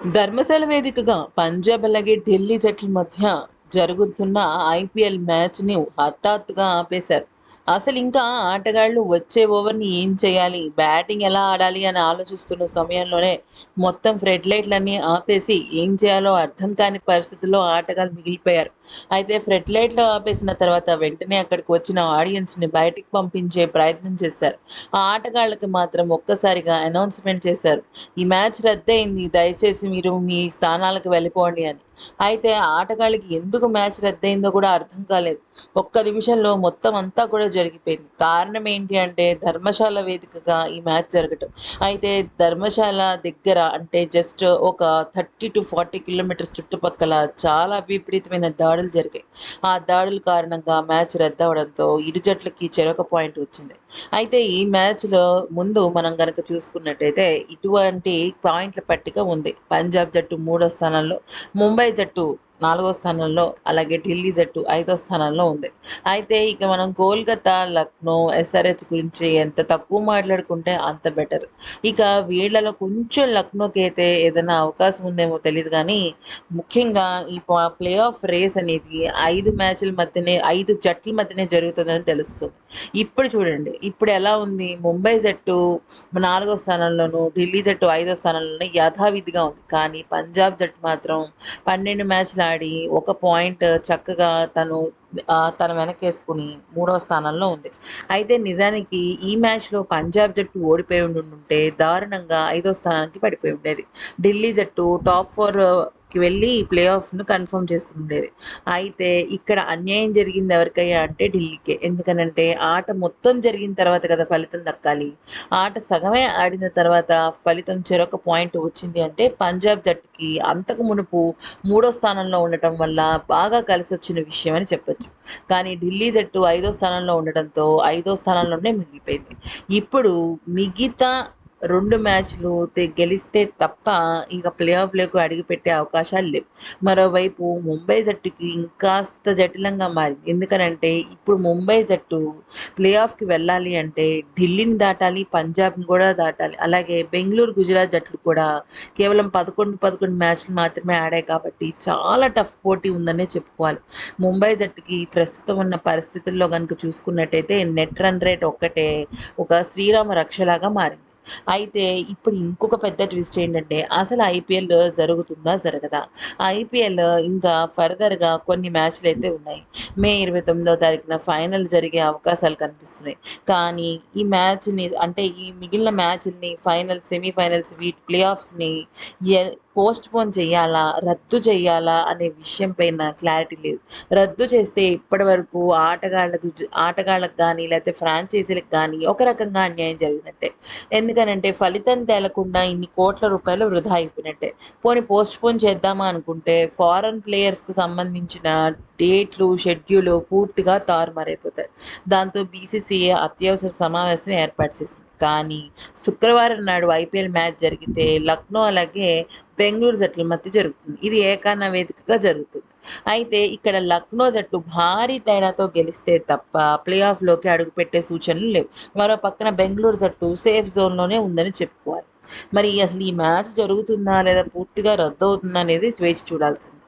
ధర్మశాల వేదికగా పంజాబ్ అలాగే ఢిల్లీ జట్ల మధ్య జరుగుతున్న ఐపీఎల్ మ్యాచ్ని హఠాత్తుగా ఆపేశారు. అసలు ఇంకా ఆటగాళ్ళు వచ్చే ఓవర్ని ఏం చేయాలి? బ్యాటింగ్ ఎలా ఆడాలి అని ఆలోచిస్తున్న సమయంలోనే మొత్తం ఫ్రెడ్ లైట్లన్నీ ఆపేసి ఏం చేయాలో అర్థం కాని పరిస్థితుల్లో ఆటగాళ్ళు మిగిలిపోయారు. అయితే ఫ్రెడ్ లైట్లు ఆపేసిన తర్వాత వెంటనే అక్కడికి వచ్చిన ఆడియన్స్ని బయటికి పంపించే ప్రయత్నం చేశారు. ఆ ఆటగాళ్ళకి మాత్రం ఒక్కసారిగా అనౌన్స్మెంట్ చేశారు. ఈ మ్యాచ్ రద్దయింది. దయచేసి మీరు మీ స్థానాలకు వెళ్ళిపోండి అని. అయితే ఆటగాళ్ళకి ఎందుకు మ్యాచ్ రద్దయిందో కూడా అర్థం కాలేదు. ఒక్క నిమిషంలో మొత్తం అంతా కూడా జరిగిపోయింది. కారణం ఏంటి అంటే ధర్మశాల వేదికగా ఈ మ్యాచ్ జరగటం. అయితే ధర్మశాల దగ్గర అంటే జస్ట్ ఒక థర్టీ టు ఫార్టీ కిలోమీటర్స్ చుట్టుపక్కల చాలా విపరీతమైన దాడులు జరిగాయి. ఆ దాడుల కారణంగా మ్యాచ్ రద్దవడంతో ఇరు జట్లకి చెరొక పాయింట్ వచ్చింది. అయితే ఈ మ్యాచ్లో ముందు మనం కనుక చూసుకున్నట్టయితే ఇటువంటి పాయింట్ల పట్టిక ఉంది. పంజాబ్ జట్టు మూడో స్థానంలో. ముంబై జట్టు నాలుగో స్థానంలో అలాగే ఢిల్లీ జట్టు ఐదో స్థానంలో ఉంది. అయితే ఇక మనం కోల్కతా లక్నో ఎస్ఆర్హెచ్ గురించి ఎంత తక్కువ మాట్లాడుకుంటే అంత బెటర్. ఇక వీళ్ళలో కొంచెం లక్నోకి అయితే ఏదైనా అవకాశం ఉందేమో తెలియదు కానీ ముఖ్యంగా ఈ ప్లే ఆఫ్ రేస్ అనేది ఐదు మ్యాచ్ల మధ్యనే ఐదు జట్ల మధ్యనే జరుగుతుందని తెలుస్తుంది. ఇప్పుడు చూడండి ఇప్పుడు ఎలా ఉంది? ముంబై జట్టు నాలుగో స్థానంలోను ఢిల్లీ జట్టు ఐదో స్థానంలోనూ యథావిధిగా ఉంది. కానీ పంజాబ్ జట్టు మాత్రం పన్నెండు మ్యాచ్లు ఆడి ఒక పాయింట్ చక్కగా తను తన వెనకేసుకుని మూడవ స్థానంలో ఉంది. అయితే నిజానికి ఈ మ్యాచ్లో పంజాబ్ జట్టు ఓడిపోయి ఉండుంటే దారుణంగా ఐదో స్థానానికి పడిపోయి ఉండేది. ఢిల్లీ జట్టు టాప్ ఫోర్ కి వెళ్ళి ప్లే ఆఫ్ను కన్ఫర్మ్ చేసుకుండేది. అయితే ఇక్కడ అన్యాయం జరిగింది ఎవరికయ్యా అంటే ఢిల్లీకే. ఎందుకనంటే ఆట మొత్తం జరిగిన తర్వాత కదా ఫలితం దక్కాలి. ఆట సగమే ఆడిన తర్వాత ఫలితం చెరొక పాయింట్ వచ్చింది అంటే పంజాబ్ జట్టుకి అంతకు మునుపు మూడో స్థానంలో ఉండటం వల్ల బాగా కలిసి వచ్చిన విషయం అని చెప్పొచ్చు. కానీ ఢిల్లీ జట్టు ఐదో స్థానంలో ఉండటంతో ఐదో స్థానంలోనే మిగిలిపోయింది. ఇప్పుడు మిగతా రెండు మ్యాచ్లు గెలిస్తే తప్ప ఇక ప్లే ఆఫ్లకు అడుగుపెట్టే అవకాశాలు లేవు. మరోవైపు ముంబై జట్టుకి ఇంకాస్త జటిలంగా మారింది. ఎందుకనంటే ఇప్పుడు ముంబై జట్టు ప్లే ఆఫ్కి వెళ్ళాలి అంటే ఢిల్లీని దాటాలి పంజాబ్ని కూడా దాటాలి. అలాగే బెంగళూరు గుజరాత్ జట్లు కూడా కేవలం పదకొండు పదకొండు మ్యాచ్లు మాత్రమే ఆడాయి కాబట్టి చాలా టఫ్ పోటీ ఉందనే చెప్పుకోవాలి. ముంబై జట్టుకి ప్రస్తుతం ఉన్న పరిస్థితుల్లో కనుక చూసుకున్నట్టయితే నెట్ రన్ రేట్ ఒక్కటే ఒక శ్రీరామ రక్షలాగా మారింది. అయితే ఇప్పుడు ఇంకొక పెద్ద ట్విస్ట్ ఏంటంటే అసలు ఐపీఎల్ జరుగుతుందా జరగదా? ఐపీఎల్ ఇంకా ఫర్దర్గా కొన్ని మ్యాచ్లు అయితే ఉన్నాయి. మే ఇరవై తొమ్మిదో తారీఖున ఫైనల్ జరిగే అవకాశాలు కనిపిస్తున్నాయి. కానీ ఈ మ్యాచ్ని అంటే ఈ మిగిలిన మ్యాచ్ని ఫైనల్ సెమీఫైనల్స్ వీటి ప్లే ఆఫ్స్ని పోస్ట్ పోన్ చేయాలా? రద్దు చేయాలా? అనే విషయం పైన క్లారిటీ లేదు. రద్దు చేస్తే ఇప్పటి వరకు ఆటగాళ్ళకు ఆటగాళ్ళకు కానీ లేకపోతే ఫ్రాంచైజీలకు కానీ ఒక రకంగా అన్యాయం జరిగినట్టే. ఎందుకనంటే ఫలితం తేలకుండా ఇన్ని కోట్ల రూపాయలు వృధా అయిపోయినట్టే. పోనీ పోస్ట్ పోన్ చేద్దామా అనుకుంటే ఫారెన్ ప్లేయర్స్కి సంబంధించిన డేట్లు షెడ్యూల్ పూర్తిగా తారుమారైపోతాయి. దాంతో బీసీసీఏ అత్యవసర సమావేశం ఏర్పాటు చేసింది. కానీ శుక్రవారం నాడు ఐపీఎల్ మ్యాచ్ జరిగితే లక్నో అలాగే బెంగళూరు జట్ల మధ్య జరుగుతుంది. ఇది ఏకాన వేదికగా జరుగుతుంది. అయితే ఇక్కడ లక్నో జట్టు భారీ తేడాతో గెలిస్తే తప్ప ప్లే ఆఫ్లోకి అడుగుపెట్టే సూచనలు లేవు. మరో పక్కన బెంగళూరు జట్టు సేఫ్ జోన్లోనే ఉందని చెప్పుకోవాలి. మరి అసలు ఈ మ్యాచ్ జరుగుతుందా లేదా పూర్తిగా రద్దు అవుతుందా అనేది వేచి చూడాల్సింది.